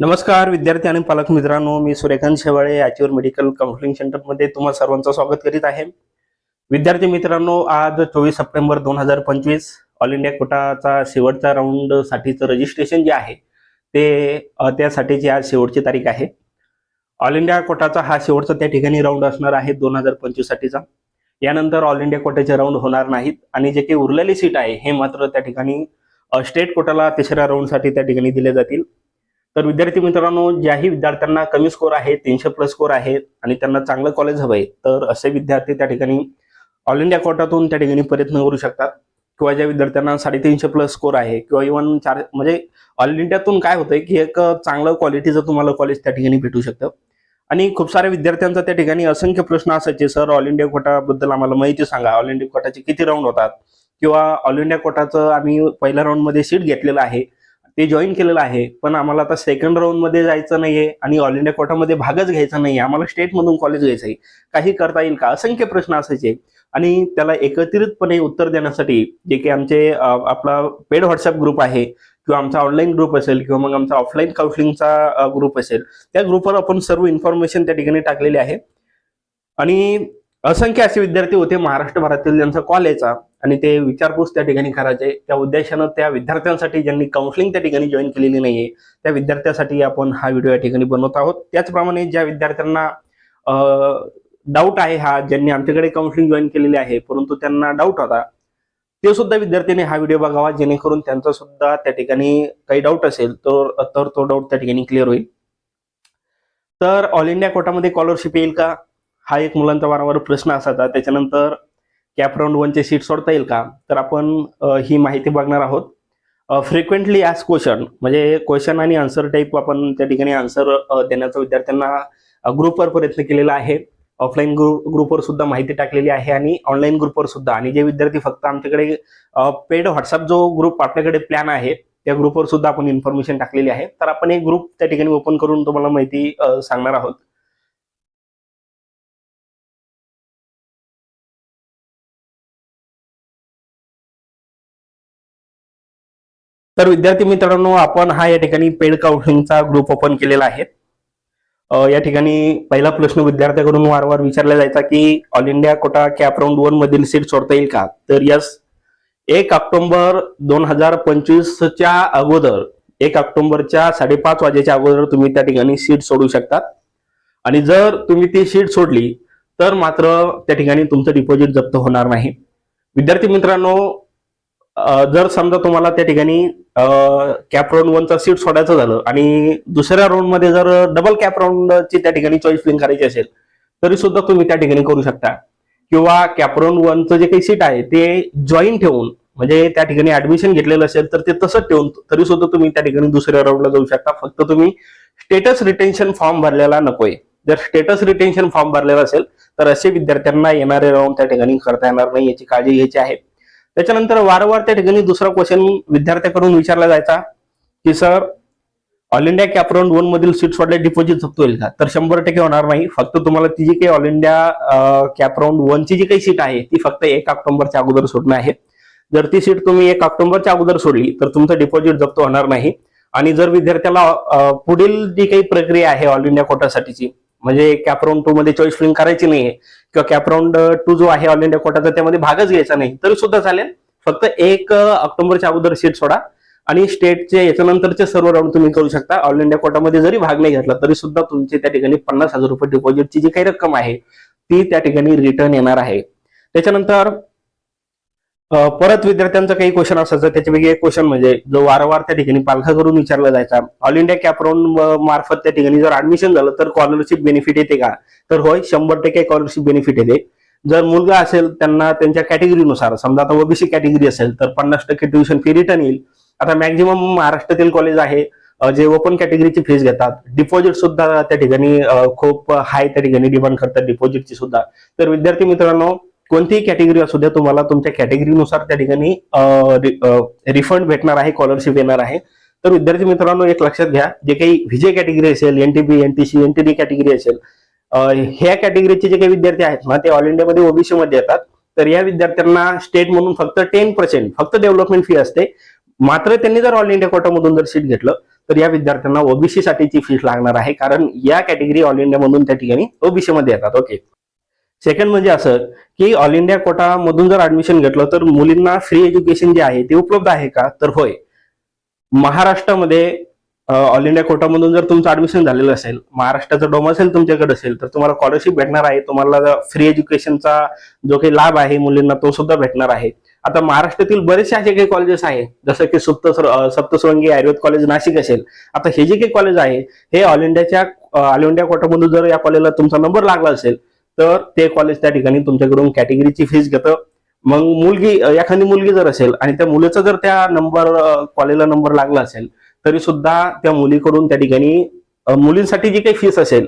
नमस्कार विद्यार्थी आणि पालक मित्रांनो मी सूर्यकांत शेवाळे याचीवर मेडिकल काउन्सिलिंग सेंटरमध्ये तुम्हा सर्वांचं स्वागत करीत आहे. विद्यार्थी मित्रांनो आज चोवीस सप्टेंबर दोन हजार पंचवीस ऑल इंडिया कोटाचा शेवटचा राऊंड साठीचं रजिस्ट्रेशन जे आहे ते त्यासाठीची आज शेवटची तारीख आहे. ऑल इंडिया कोटाचा हा शेवटचा त्या ठिकाणी राऊंड असणार आहे दोन हजार पंचवीस साठीचा. यानंतर ऑल इंडिया कोटाचे राऊंड होणार नाहीत आणि जे काही उरलेली सीट आहे हे मात्र त्या ठिकाणी स्टेट कोटाला तिसऱ्या राऊंडसाठी त्या ठिकाणी दिले जातील. तर विद्यार्थी मित्रांनो ज्याही विद्यार्थ्यांना कमी स्कोर आहे तीनशे प्लस स्कोर आहे आणि त्यांना चांगलं कॉलेज हवंय तर असे विद्यार्थी त्या ठिकाणी ऑल इंडिया कोटातून त्या ठिकाणी प्रयत्न करू शकतात. किंवा ज्या विद्यार्थ्यांना साडेतीनशे प्लस स्कोर आहे किंवा इव्हन चार म्हणजे ऑल इंडियातून काय होतंय की एक चांगलं क्वालिटीचं तुम्हाला कॉलेज त्या ठिकाणी भेटू शकतं. आणि खूप साऱ्या विद्यार्थ्यांचा त्या ठिकाणी असंख्य प्रश्न असायचे सर ऑल इंडिया कोटाबद्दल आम्हाला माहिती सांगा. ऑल इंडिया कोटाचे किती राऊंड होतात? किंवा ऑल इंडिया कोटाचं आम्ही पहिल्या राऊंडमध्ये सीट घेतलेलं आहे. ते जॉईन केलेलं आहे. पण आम्हाला आता सेकंड राऊंडमध्ये जायचं नाहीये आणि ऑल इंडिया कोटामध्ये भागच घ्यायचा नाही आम्हाला स्टेट मधून कॉलेज घ्यायचं आहे. काही करता येईल का? असंख्य प्रश्न असायचे. आणि त्याला एकत्रितपणे उत्तर देण्यासाठी जे की आमचे आपला पेड व्हॉट्सअप ग्रुप आहे किंवा आमचा ऑनलाईन ग्रुप असेल किंवा मग आमचा ऑफलाईन काउन्सिलिंगचा ग्रुप असेल त्या ग्रुपवर आपण सर्व इन्फॉर्मेशन त्या ठिकाणी टाकलेली आहे. आणि असंख्य असे विद्यार्थी होते महाराष्ट्रभरातील ज्यांचा कॉल यायचा आणि ते विचारपूस त्या ठिकाणी करायचे. त्या उद्देशानं त्या विद्यार्थ्यांसाठी ज्यांनी काउन्सिलिंग त्या ठिकाणी जॉईन केलेली नाहीये त्या विद्यार्थ्यासाठी आपण हा व्हिडिओ या ठिकाणी बनवत आहोत. त्याचप्रमाणे ज्या विद्यार्थ्यांना डाऊट आहे हा ज्यांनी आमच्याकडे काउन्सिलिंग जॉईन केलेली आहे परंतु त्यांना डाऊट होता ते सुद्धा विद्यार्थ्यांनी हा व्हिडिओ बघावा जेणेकरून त्यांचा सुद्धा त्या ठिकाणी काही डाऊट असेल तर तर तो डाऊट त्या ठिकाणी क्लिअर होईल. तर ऑल इंडिया कोटामध्ये स्कॉलरशिप येईल का? हा एक मुलांचा वारंवार प्रश्न असायचा. त्याच्यानंतर कॅप राऊंड वनचे सीट सोडता येईल का? तर आपण ही माहिती बघणार आहोत. फ्रिक्वेंटली ॲज क्वेश्चन म्हणजे क्वेश्चन आणि आन्सर टाईप आपण त्या ठिकाणी आन्सर देण्याचा विद्यार्थ्यांना ग्रुपवर प्रयत्न केलेला आहे. ऑफलाईन ग्रुप ग्रुपवर सुद्धा माहिती टाकलेली आहे आणि ऑनलाईन ग्रुपवर सुद्धा. आणि जे विद्यार्थी फक्त आमच्याकडे पेड व्हॉट्सअप जो ग्रुप आपल्याकडे प्लॅन आहे त्या ग्रुपवर सुद्धा आपण इन्फॉर्मेशन टाकलेली आहे. तर आपण एक ग्रुप त्या ठिकाणी ओपन करून तुम्हाला माहिती सांगणार आहोत. तर विद्यार्थी मित्रांनो आपण हा या ठिकाणी पेड काउन्सिलिंगचा ग्रुप ओपन केलेला आहे. या ठिकाणी पहिला प्रश्न विद्यार्थ्याकडून वारंवार विचारला जायचा की all India quota CAP round one मधील सीट सोडता येईल का? तर यस एक ऑक्टोबर दोन हजार पंचवीसच्या अगोदर एक ऑक्टोबरच्या साडेपाच वाजेच्या अगोदर तुम्ही त्या ठिकाणी सीट सोडू शकतात. आणि जर तुम्ही ती सीट सोडली तर मात्र त्या ठिकाणी तुमचं डिपॉझिट जप्त होणार नाही. विद्यार्थी मित्रांनो जर समजा तुम्हाला त्या ठिकाणी कॅप राऊंड वनचा सीट सोडायचं झालं आणि दुसऱ्या राऊंडमध्ये जर डबल कॅप राऊंडची त्या ठिकाणी चॉईस फिलिंग करायची असेल तरी सुद्धा तुम्ही त्या ठिकाणी करू शकता. किंवा कॅप राऊंड वनचं जे काही सीट आहे ते जॉईन ठेवून म्हणजे त्या ठिकाणी ऍडमिशन घेतलेलं असेल तर ते तसंच ठेवून तरी सुद्धा तुम्ही त्या ठिकाणी दुसऱ्या राऊंडला जाऊ शकता. फक्त तुम्ही स्टेटस रिटेन्शन फॉर्म भरलेला नकोय. जर स्टेटस रिटेन्शन फॉर्म भरलेला असेल तर असे विद्यार्थ्यांना येणारे राऊंड त्या ठिकाणी करता येणार नाही याची काळजी घ्यायची आहे. त्याच्यानंतर वारंवार त्या ठिकाणी दुसरा क्वेश्चन विद्यार्थ्याकडून विचारला जायचा की sir all India CAP round one मधील सीट सोडल्या डिपॉझिट जप्त होईल का? तर शंभर टक्के होणार नाही. फक्त तुम्हाला ती जी काही ऑल इंडिया कॅप राऊंड वनची जी काही सीट आहे ती फक्त एक ऑक्टोबरच्या अगोदर सोडणं आहे जर ती सीट तुम्ही एक ऑक्टोबरच्या अगोदर सोडली तर तुमचं डिपॉझिट जप्त होणार नाही. आणि जर विद्यार्थ्याला पुढील जी काही प्रक्रिया आहे ऑल इंडिया कोटासाठीची म्हणजे कॅपराऊंड टू मध्ये चॉईस फिलिंग करायची नाहीये. किंवा कॅपराऊंड टू uh, जो आहे ऑल इंडिया कोटाचा त्यामध्ये भागच घ्यायचा नाही. तरी सुद्धा चालेल. फक्त एक uh, ऑक्टोबरच्या अगोदर सीट सोडा. आणि स्टेटचे याच्यानंतरचे सर्व राऊंड तुम्ही करू शकता. ऑल इंडिया कोटामध्ये जरी भाग नाही घेतला तरी सुद्धा तुमची त्या ठिकाणी पन्नास हजार रुपये डिपॉझिटची जी काही रक्कम आहे ती त्या ठिकाणी रिटर्न येणार आहे. त्याच्यानंतर परत विद्यार्थ्यांचा काही क्वेश्चन असायचा त्याच्यापैकी एक क्वेश्चन म्हणजे जो वारंवार त्या ठिकाणी पालखा करून विचारला जायचा. ऑल इंडिया कॅपराऊंड मार्फत त्या ठिकाणी जर ऍडमिशन झालं तर स्कॉलरशिप बेनिफिट येते का? तर होय शंभर टक्के स्कॉलरशिप बेनिफिट येते. जर मुलगा असेल त्यांना त्यांच्या कॅटेगरीनुसार समजा आता ओबीसी कॅटेगरी असेल तर पन्नास टक्के ट्युशन फी रिटर्न येईल. आता मॅक्झिमम महाराष्ट्रातील कॉलेज आहे जे ओपन कॅटेगरीची फीस घेतात. डिपॉझिट सुद्धा त्या ठिकाणी खूप हाय त्या ठिकाणी डिमांड करतात डिपॉझिटची सुद्धा. तर विद्यार्थी मित्रांनो कोणतीही कॅटेगरी असू द्या तुम्हाला तुमच्या कॅटेगरीनुसार त्या ठिकाणी रिफंड भेटणार आहे स्कॉलरशिप येणार आहे. तर विद्यार्थी मित्रांनो एक लक्षात घ्या जे काही विजय कॅटेगरी असेल एनटीपी एनटीसी एनटीडी कॅटेगरी असेल ह्या कॅटेगरीचे जे काही विद्यार्थी आहेत ना ते ऑल इंडियामध्ये ओबीसी मध्ये येतात. तर या विद्यार्थ्यांना स्टेट म्हणून फक्त टेन पर्सेंट फक्त डेव्हलपमेंट फी असते. मात्र त्यांनी जर ऑल इंडिया कोटामधून जर सीट घेतलं तर या विद्यार्थ्यांना ओबीसी साठीची फीस लागणार आहे. कारण या कॅटेगरी ऑल इंडियामधून त्या ठिकाणी ओबीसी मध्ये येतात. ओके सेकंड म्हणजे असं की ऑल इंडिया कोटा मधून जर ऍडमिशन घेतलं तर मुलींना फ्री एज्युकेशन जे आहे ते उपलब्ध आहे का? तर होय. महाराष्ट्रामध्ये ऑल इंडिया कोटामधून जर तुमचं ऍडमिशन झालेलं असेल महाराष्ट्राचं डोमसेल तुमच्याकडे असेल तर तुम्हाला स्कॉलरशिप भेटणार आहे. तुम्हाला फ्री एज्युकेशनचा जो काही लाभ आहे मुलींना तो सुद्धा भेटणार आहे. आता महाराष्ट्रातील बरेचसे असे काही कॉलेजेस आहे जसं की सुप्त सप्तसृंगी आयुर्वेद कॉलेज नाशिक असेल. आता हे जे काही कॉलेज आहे हे ऑल इंडियाच्या ऑल इंडिया कोटामधून जर या कॉलेजला तुमचा नंबर लागला असेल तर ते कॉलेज त्या ठिकाणी तुमच्याकडून कॅटेगरीची फीज घेतं. मग मुलगी एखादी मुलगी जर असेल आणि त्या मुलीचा जर त्या नंबर कॉलेजला नंबर लागला असेल तरी सुद्धा त्या मुलीकडून त्या ठिकाणी मुलींसाठी जी काही फीस असेल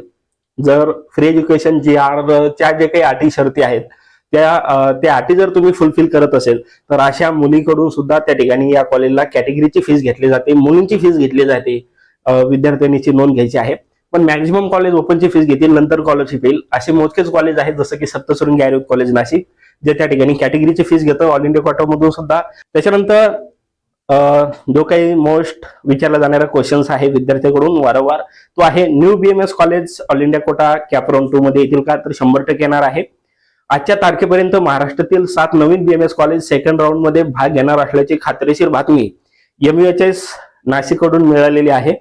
जर फ्री एज्युकेशन जी आर च्या जे काही अटी शर्ती आहेत त्या त्या अटी जर तुम्ही फुलफिल करत असेल तर अशा मुलीकडून सुद्धा त्या ठिकाणी या कॉलेजला कॅटेगरीची फीस घेतली जाते मुलींची फीस घेतली जाते विद्यार्थ्यांची विद्यार्थिनीची नोंद घ्यायची आहे. पण मॅक्झिमम कॉलेज ओपनची फीस घेतील नंतर स्कॉलरशिप येईल. असे मोजकेच कॉलेज आहेत जसं की सप्तसृंगी आयुर्वेद कॉलेज नाशिक जे त्या ठिकाणी कॅटेगरीची फीस घेतं. ऑल इंडिया कोटामधून सुद्धा. त्याच्यानंतर जो काही मोस्ट विचारला जाणारा क्वेश्चन्स आहे विद्यार्थ्यांकडून वारंवार तो आहे new BMS college all India quota CAP round two मध्ये येतील का? तर शंभर टक्के येणार आहे. आजच्या तारखेपर्यंत महाराष्ट्रातील सात नवीन बीएमएस कॉलेज सेकंड राऊंडमध्ये भाग घेणार असल्याची खात्रीशीर बातमी एमयूएचएस नाशिककडून मिळालेली आहे.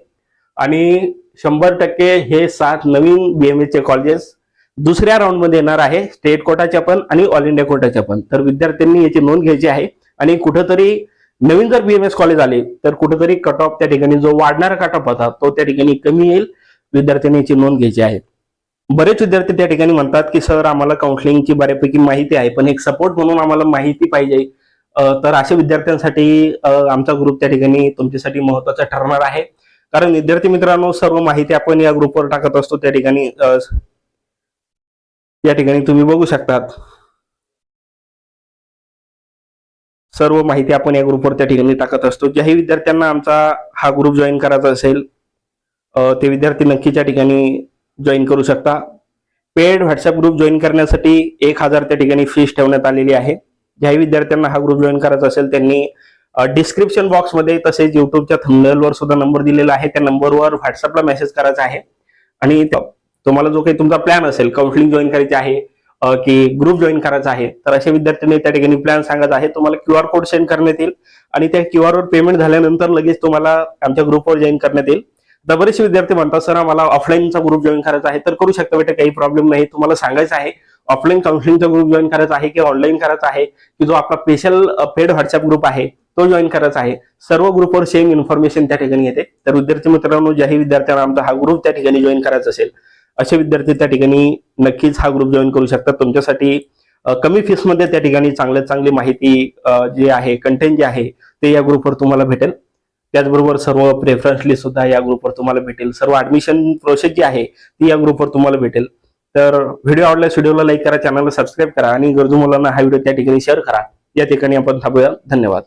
आणि शंभर टक्के हे सात नवीन बीएमएस चे कॉलेजेस दुसऱ्या राऊंडमध्ये येणार आहे. स्टेट कोटाच्या पण आणि ऑल इंडिया कोटाच्या पण. तर विद्यार्थ्यांनी याची नोंद घ्यायची आहे. आणि कुठंतरी नवीन जर बीएमएस कॉलेज आले तर कुठंतरी कट ऑफ त्या ठिकाणी जो वाढणारा कट ऑफ होता तो त्या ठिकाणी कमी येईल. विद्यार्थ्यांनी याची नोंद घ्यायची आहे. बरेच विद्यार्थी त्या ठिकाणी म्हणतात की सर आम्हाला काउन्सिलिंगची बऱ्यापैकी माहिती आहे पण एक सपोर्ट म्हणून आम्हाला माहिती पाहिजे. तर अशा विद्यार्थ्यांसाठी आमचा ग्रुप त्या ठिकाणी तुमच्यासाठी महत्त्वाचा ठरणार आहे. कारण विद्यार्थी मित्रांनो सर्व माहिती आपण या ग्रुपवर टाकत असतो. त्या ठिकाणी या ठिकाणी तुम्ही बघू शकतात. सर्व माहिती आपण या ग्रुपवर त्या ठिकाणी टाकत असतो. ज्याही विद्यार्थ्यांना आमचा हा ग्रुप जॉईन करायचा असेल ते विद्यार्थी नक्की त्या ठिकाणी जॉईन करू शकता. पेड व्हॉट्सअप ग्रुप जॉईन करण्यासाठी एक हजार त्या ठिकाणी फीस ठेवण्यात आलेली आहे. ज्याही विद्यार्थ्यांना हा ग्रुप जॉईन करायचा असेल त्यांनी डिस्क्रिप्शन बॉक्समध्ये तसेच युट्यूबच्या थंबनेलवर सुद्धा नंबर दिलेला आहे. त्या नंबरवर व्हॉट्सअपला मेसेज करायचा आहे. आणि तुम्हाला जो काही तुमचा प्लॅन असेल काउन्सिलिंग जॉईन करायची आहे की ग्रुप जॉईन करायचा आहे तर अशा विद्यार्थ्यांनी त्या ठिकाणी प्लॅन सांगायचा आहे. तुम्हाला क्यू आर कोड सेंड करण्यात येईल. आणि त्या क्यू आर वर पेमेंट झाल्यानंतर लगेच तुम्हाला आमच्या ग्रुपवर जॉईन करण्यात येईल. तर बरेचसे विद्यार्थी म्हणतात सर आम्हाला ऑफलाईनचा ग्रुप जॉईन करायचा आहे. तर करू शकता बेटा काही प्रॉब्लेम नाही. तुम्हाला सांगायचं आहे ऑफलाईन काउन्सिलिंगचा ग्रुप जॉईन करायचा आहे की ऑनलाईन करायचा आहे की जो आपला स्पेशल पेड व्हॉट्सअप ग्रुप आहे तो जॉईन करायचा आहे. सर्व ग्रुपवर सेम इन्फॉर्मेशन त्या ठिकाणी येते. तर विद्यार्थी मित्रांनो ज्याही विद्यार्थ्यांना आमचा हा ग्रुप त्या ठिकाणी जॉईन करायचा असेल असे विद्यार्थी त्या ठिकाणी नक्कीच हा ग्रुप जॉईन करू शकतात. तुमच्यासाठी कमी फीसमध्ये त्या ठिकाणी चांगल्यात चांगली माहिती जे आहे कंटेंट जे आहे ते या ग्रुपवर तुम्हाला भेटेल. त्याचबरोबर सर्व प्रेफरन्स लिस्ट सुद्धा या ग्रुपवर तुम्हाला भेटेल. सर्व ऍडमिशन प्रोसेस जी आहे ती या ग्रुपवर तुम्हाला भेटेल. तर व्हिडिओ आवडल्यास व्हिडिओला लाईक करा चॅनलला सबस्क्राईब करा आणि गरजू मुलांना हा व्हिडिओ त्या ठिकाणी शेअर करा. या ठिकाणी आपण थांबूया. धन्यवाद.